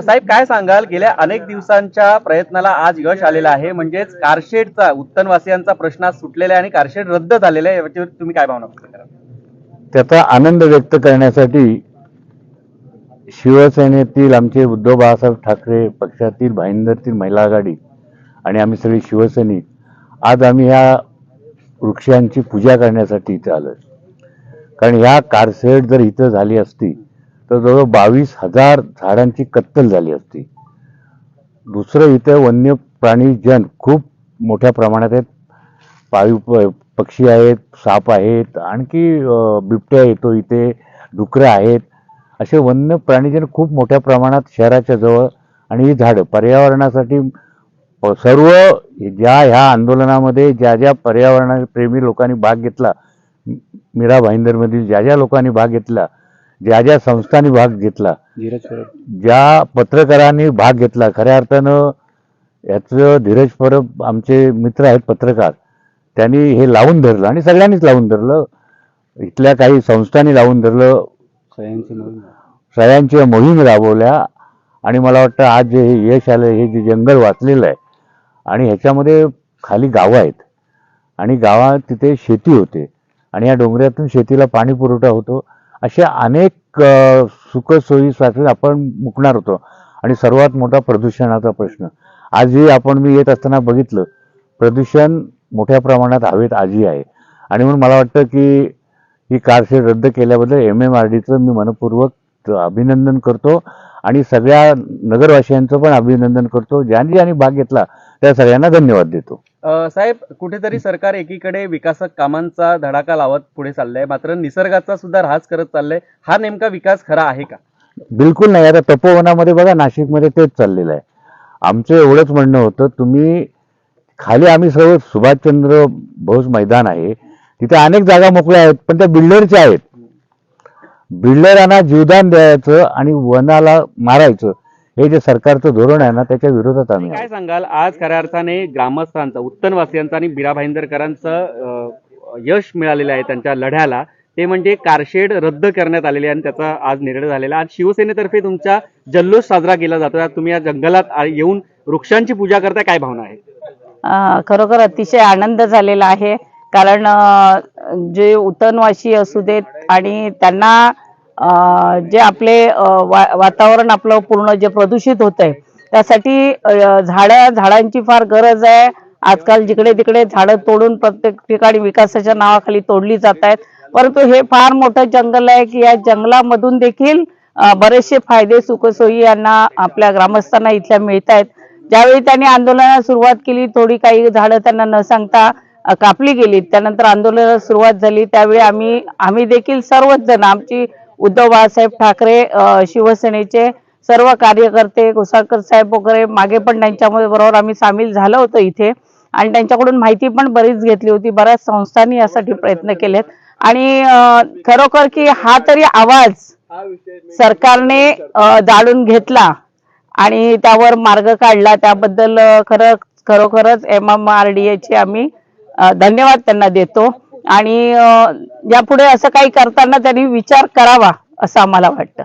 साहेब काय सांगाल? गेल्या अनेक दिवसांच्या प्रयत्नाला आज यश आलेलं आहे. म्हणजेच कारशेडचा उत्तनवासियांचा प्रश्न आज सुटलेला आहे आणि कारशेड रद्द झालेला आहे. याच्यावर तुम्ही काय भावना व्यक्त त्याचा आनंद व्यक्त करण्यासाठी शिवसेनेतील आमचे उद्धव बाळासाहेब ठाकरे पक्षातील भाईंदरतील महिला आघाडी आणि आम्ही सगळे शिवसैनिक आज आम्ही ह्या वृक्षांची पूजा करण्यासाठी इथे आलो कारण ह्या कारशेड जर इथं झाली असती तर जवळ बावीस हजार झाडांची कत्तल झाली असती. दुसरं इथं वन्य प्राणी जन खूप मोठ्या प्रमाणात आहेत. पाळीव प- पक्षी आहेत साप आहेत आणखी बिबट्या येतो इथे डुकरं आहेत. असे वन्य प्राणीजन खूप मोठ्या प्रमाणात शहराच्या जवळ आणि ही झाडं पर्यावरणासाठी सर्व ज्या ह्या आंदोलनामध्ये ज्या ज्या पर्यावरणाप्रेमी लोकांनी भाग घेतला मीरा भाईंदरमधील ज्या ज्या लोकांनी भाग घेतला ज्या ज्या संस्थांनी भाग घेतला ज्या पत्रकारांनी भाग घेतला खऱ्या अर्थानं याचं धीरज परब आमचे मित्र आहेत पत्रकार त्यांनी हे लावून धरलं आणि सगळ्यांनीच लावून धरलं. इथल्या काही संस्थांनी लावून धरलं. सह्यांच्या मोहीम राबवल्या आणि मला वाटतं आज जे हे यश आलं हे जे जंगल वाचलेलं आहे आणि ह्याच्यामध्ये खाली गावं आहेत आणि गावात तिथे शेती होते आणि या डोंगरातून शेतीला पाणी पुरवठा होतो. अशा अनेक सुखसोयी सुखसोयीसाठी आपण मुकणार होतो. आणि सर्वात मोठा प्रदूषणाचा प्रश्न. आजही आपण मी येत असताना बघितलं प्रदूषण मोठ्या प्रमाणात हवेत आजही आहे. आणि म्हणून मला वाटतं की ही कारशेड रद्द केल्याबद्दल एम एम आर डीचं मी मनपूर्वक अभिनंदन करतो. आणि सगळ्या नगरवासियांचं पण अभिनंदन करतो. ज्यांनी ज्यांनी भाग घेतला त्या सगळ्यांना धन्यवाद देतो. साहेब कुठेतरी सरकार एकीकडे विकासक कामांचा धडाका लावत पुढे चाललंय. मात्र निसर्गाचा सुद्धा ऱ्हास करत चाललंय. हा नेमका विकास खरा आहे का? बिलकुल नाही. आता तपोवनामध्ये बघा नाशिकमध्ये तेच चाललेलं आहे. आमचं एवढंच म्हणणं होतं तुम्ही खाली आम्ही सर्व सुभाषचंद्र बोस मैदान आहे. तिथे अनेक जागा मोकळ्या आहेत पण त्या बिल्डरच्या आहेत. बिल्डरांना जीवदान द्यायचं आणि वनाला मारायचं. हे जे सरकारचं धोरण आहे ना त्याच्या विरोधात आम्ही काय. सांगाल? आज खऱ्या अर्थाने ग्रामस्थांचं उत्तनवासियांचं आणि बिरा भाईंदरकरांचं यश मिळालेलं आहे त्यांच्या लढ्याला. ते म्हणजे कारशेड रद्द करण्यात आलेले आणि त्याचा आज निर्णय झालेला आहे. आज शिवसेनेतर्फे तुमचा जल्लोष साजरा केला जातो. आज तुम्ही या जंगलात येऊन वृक्षांची पूजा करताय काय भावना आहे? अं, खरोखर अतिशय आनंद झालेला आहे. कारण जे उतनवासी असू देत आणि त्यांना जे आपले वा- वातावरण आपलं पूर्ण जे प्रदूषित होत आहे त्यासाठी झाडं झाडांची फार गरज आहे. आजकाल जिकडे तिकडे झाडं तोडून प्रत्येक ठिकाणी विकासाच्या नावाखाली तोडली जात आहेत. परंतु हे फार मोठं जंगल आहे की या जंगलामधून देखील बरेचसे फायदे सुखसोयी यांना आपल्या ग्रामस्थांना इथल्या मिळत आहेत ज्यावेळी त्यांनी आंदोलनाला सुरुवात केली थोडी काही झाडं त्यांना न सांगता कापली गेली. त्यानंतर आंदोलनाला सुरुवात झाली. त्यावेळी आम्ही आम्ही देखील सर्वच जण आमची उद्धव बाळासाहेब ठाकरे शिवसेनेचे सर्व कार्यकर्ते घोसाळकर साहेब वगैरे मागे पण त्यांच्यामध्ये बरोबर आम्ही सामील झालो होतो इथे. आणि त्यांच्याकडून माहिती पण बरीच घेतली होती. बऱ्याच संस्थांनी यासाठी प्रयत्न केलेत. आणि खरोखर की हा तरी आवाज सरकारने जाळून घेतला आणि त्यावर मार्ग काढला. त्याबद्दल खरं खरोखरच एम एम आर डी एचे आम्ही धन्यवाद त्यांना देतो. आणि यापुढे असं काही करताना त्यांनी विचार करावा असं आम्हाला वाटतं.